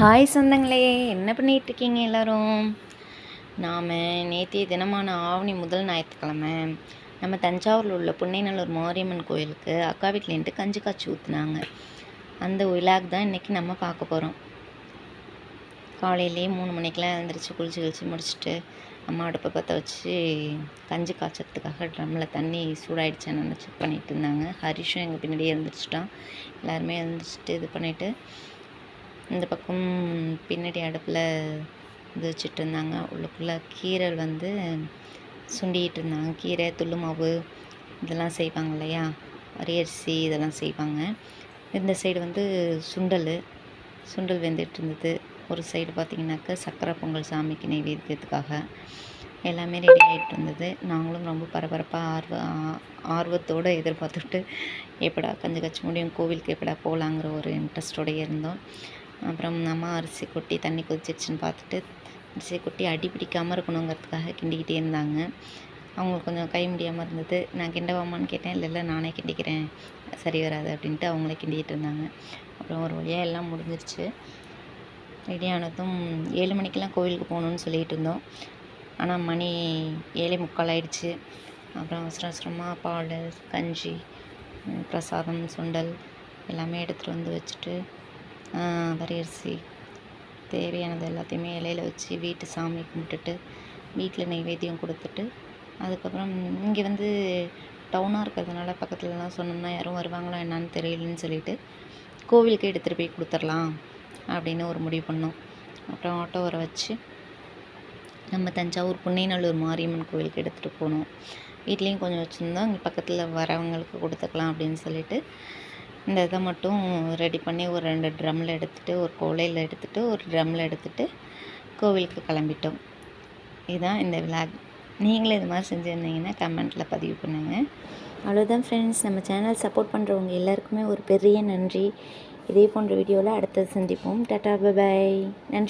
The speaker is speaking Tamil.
ஹாய் சொந்தங்களே என்ன பண்ணிகிட்ருக்கீங்க இருக்கீங்க நாம் நேற்றைய தினமான ஆவணி முதல் ஞாயிற்றுக்கிழமை நம்ம தஞ்சாவூரில் உள்ள புன்னைநல்லூர் மாரியம்மன் கோயிலுக்கு அக்கா வீட்டிலேருந்து கஞ்சி காய்ச்சி ஊற்றுனாங்க அந்த விழாக்கு தான் இன்றைக்கி நம்ம பார்க்க போகிறோம் காலையிலேயே மூணு மணிக்கெலாம் எழுந்திரிச்சு குளிச்சு கழிச்சு முடிச்சுட்டு அம்மா அடுப்பை பற்ற வச்சு கஞ்சி காய்ச்சறதுக்காக ட்ரம்மில் தண்ணி சூடாயிடுச்சான்னு செக் பண்ணிகிட்டு இருந்தாங்க. ஹரிஷும் எங்கள் பின்னாடியே எழுந்திரிச்சிட்டான். எல்லாருமே எழுந்திரிச்சிட்டு இது பண்ணிவிட்டு இந்த பக்கம் பின்னாடி அடுப்பில் இது வச்சுட்டு இருந்தாங்க உள்ளுக்குள்ளே கீரை வந்து சுண்டிகிட்டு இருந்தாங்க கீரை துள்ளு மாவு இதெல்லாம் செய்வாங்க இல்லையா? அரியரிசி இதெல்லாம் செய்வாங்க. இந்த சைடு வந்து சுண்டல். சுண்டல் வெந்துட்டு இருந்தது ஒரு சைடு பார்த்திங்கனாக்கா சக்கரை பொங்கல் சாமிக்கு நைவேத்தியத்துக்காக எல்லாமே ரெடி ஆகிட்டு இருந்தது நாங்களும் ரொம்ப பரபரப்பாக ஆர்வ ஆ- ஆர்வத்தோடு எதிர்பார்த்துட்டு எப்படா கஞ்சி கச்சி முடியும் கோவிலுக்கு எப்படா போகலாங்கிற ஒரு இன்ட்ரெஸ்டோடையே இருந்தோம். அப்புறம் அம்மா அரிசி கொட்டி தண்ணி கொதிச்சிருச்சுன்னு பார்த்துட்டு அரிசி கொட்டி அடி பிடிக்காமல் இருக்கணுங்கிறதுக்காக கிண்டிக்கிட்டே இருந்தாங்க. அவங்களுக்கு கொஞ்சம் கை முடியாமல் இருந்தது. நான் கிண்டவாமான்னு கேட்டேன். இல்லை இல்லை நானே கிண்டிக்கிறேன். சரி வராது அப்படின்ட்டு அவங்களே கிண்டிக்கிட்டு இருந்தாங்க. அப்புறம் ஒரு வழியாக எல்லாம் முடிஞ்சிருச்சு. ரெடி ஆனதும் ஏழு மணிக்கெல்லாம் கோவிலுக்கு போகணுன்னு சொல்லிகிட்டு இருந்தோம். ஆனால் மணி ஏழே முக்கால் ஆயிடுச்சு. அப்புறம் அவசர அவசரமாக பால் கஞ்சி பிரசாதம் சுண்டல் எல்லாமே எடுத்துகிட்டு வந்து வச்சுட்டு வரியரிசி தேவையானது எல்லாத்தையுமே இலையில வச்சு வீட்டு சாமி கும்பிட்டுட்டு வீட்டில் நைவேத்தியம் கொடுத்துட்டு அதுக்கப்புறம் இங்கே வந்து டவுனாக இருக்கிறதுனால பக்கத்துலலாம் சொன்னோம்னா யாரும் வருவாங்களா என்னான்னு தெரியலன்னு சொல்லிட்டு கோவிலுக்கு எடுத்துகிட்டு போய் கொடுத்துர்லாம் அப்படின்னு ஒரு முடிவு பண்ணோம். அப்புறம் ஆட்டோ வர வச்சு நம்ம தஞ்சாவூர் புன்னைநல்லூர் மாரியம்மன் கோவிலுக்கு எடுத்துகிட்டு போனோம். வீட்லேயும் கொஞ்சம் வச்சுருந்தோம். இங்கே பக்கத்தில் வரவங்களுக்கு கொடுத்துக்கலாம் அப்படின்னு சொல்லிட்டு இந்த இதை மட்டும் ரெடி பண்ணி ஒரு ரெண்டு ட்ரம்மில் எடுத்துகிட்டு ஒரு கோலையில் எடுத்துகிட்டு ஒரு ட்ரம்மில் எடுத்துகிட்டு கோவிலுக்கு கிளம்பிட்டோம். இதுதான் இந்த விளாக் நீங்களும் இது மாதிரி செஞ்சுருந்தீங்கன்னா கமெண்ட்டில் பதிவு பண்ணுங்கள் அவ்வளோதான் ஃப்ரெண்ட்ஸ் நம்ம சேனல் சப்போர்ட் பண்ணுறவங்க எல்லாருக்குமே ஒரு பெரிய நன்றி. இதே போன்ற வீடியோவில் அடுத்தது சந்திப்போம். டாட்டா பாய் நன்றி.